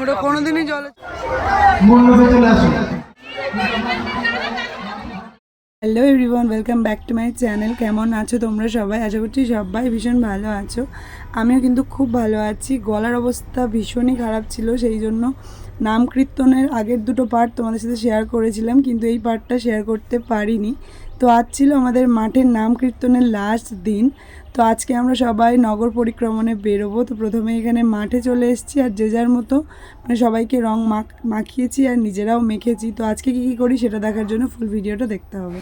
ওটা কোনোদিনই জলে hello everyone welcome back to my channel কেমন আছো তোমরা সবাই? আশা করছি সবাই ভীষণ ভালো আছো। আমিও কিন্তু খুব ভালো আছি। গলার অবস্থা ভীষণই খারাপ ছিল, সেই জন্য নাম কীর্তনের আগের দুটো পার্ট তোমাদের সাথে শেয়ার করেছিলাম, কিন্তু এই পার্টটা শেয়ার করতে পারিনি। তো আজ ছিল আমাদের মাঠের নাম কীর্তনের লাস্ট দিন। তো আজকে আমরা সবাই নগর পরিক্রমণে বেরোবো। তো প্রথমে এখানে মাঠে চলে এসেছি আর যে যার মতো মানে সবাইকে রং মাখ, মাখিয়েছি আর নিজেরাও মেখেছি। তো আজকে কী কী করি সেটা দেখার জন্য ফুল ভিডিওটা দেখতে হবে।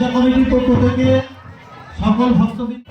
পূজা কমিটির পক্ষ থেকে সকল ভক্তবৃন্দ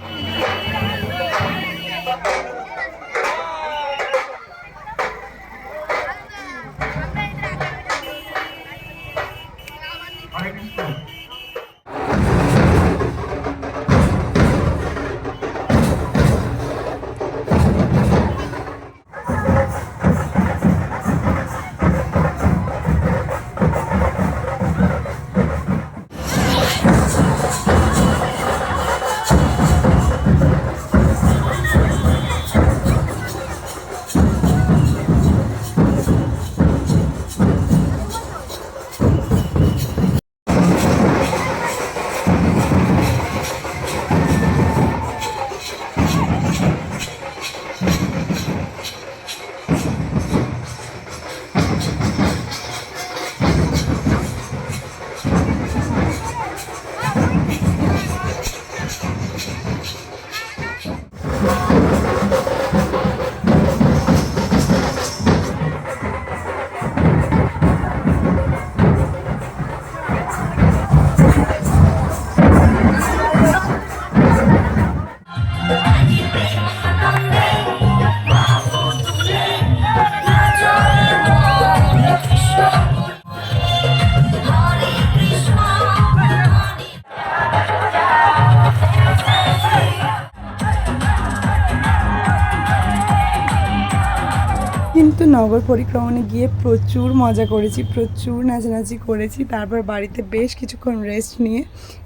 কিন্তু নগর পরিক্রমণে গিয়ে প্রচুর মজা করেছি, প্রচুর নাচানাচি করেছি। তারপর বাড়িতে বেশ কিছুক্ষণ রেস্ট নিয়ে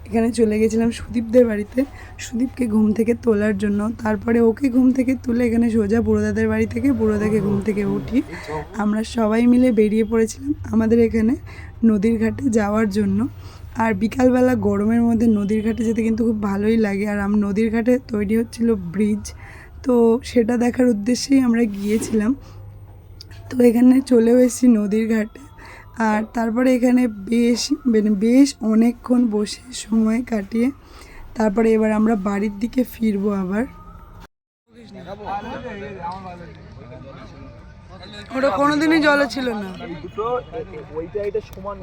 এখানে চলে গেছিলাম সুদীপদের বাড়িতে। সুদীপকে ঘুম থেকে তোলার জন্য। তারপরে ওকে ঘুম থেকে তুলে এখানে সোজা বুড়োদাদের বাড়ি থেকে বুড়োদাকে ঘুম থেকে উঠি। আমরা সবাই মিলে বেরিয়ে পড়েছিলাম আমাদের এখানে নদীর ঘাটে যাওয়ার জন্য। আর বিকালবেলা গরমের মধ্যে নদীর ঘাটে যেতে কিন্তু খুব ভালোই লাগে। আর আম নদীর ঘাটে তৈরি হচ্ছিল ব্রিজ তো সেটা দেখার উদ্দেশ্যেই আমরা গিয়েছিলাম। তো এখানে চলেও এসেছি নদীর ঘাটে। আর তারপরে এখানে বেশ মানে বেশ অনেকক্ষণ বসে সময় কাটিয়ে তারপরে এবার আমরা বাড়ির দিকে ফিরবো আবার। ওটা কোনোদিনই জলে ছিল না। সমান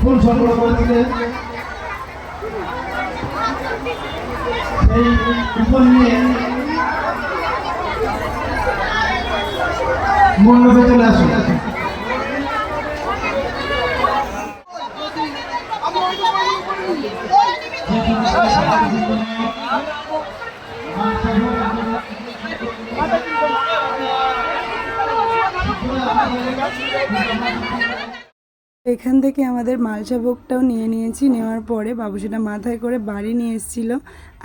ফুল সংগ্রহ করেছিলেন সেই নিয়ে মণ্ডপে চলে আসুন Thank you. এখান থেকে আমাদের মালসা ভোগটাও নিয়ে নিয়েছি। নেওয়ার পরে বাবু সেটা মাথায় করে বাড়ি নিয়ে এসেছিল।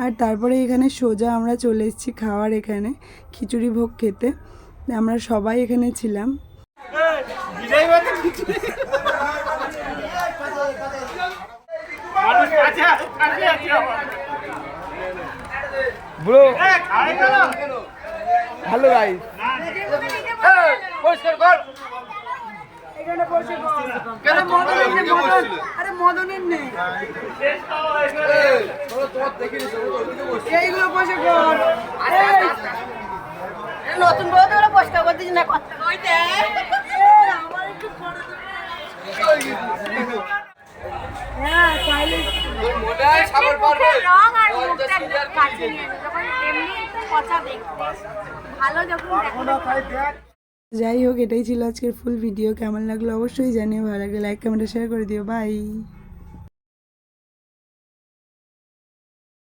আর তারপরে এখানে সোজা আমরা চলে এসেছি খাওয়ার এখানে খিচুড়ি ভোগ খেতে। আমরা সবাই এখানে ছিলাম। হ্যালো গাইস পরিষ্কার কর। আরে মদনের নেই। এইগুলো নতুন বউ তো ওরা পরিষ্কার করে দিস না কথা কইতে? আমার একটু করে হ্যাঁ রং আর মুখটা যখন এমনি দেখতে। ভালো যখন যাই হোক এটাই ছিল আজকের ফুল ভিডিও কেমন লাগল অবশ্যই জানিও ভালো লাগলে লাইক কমেন্ট শেয়ার করে দিও। বাই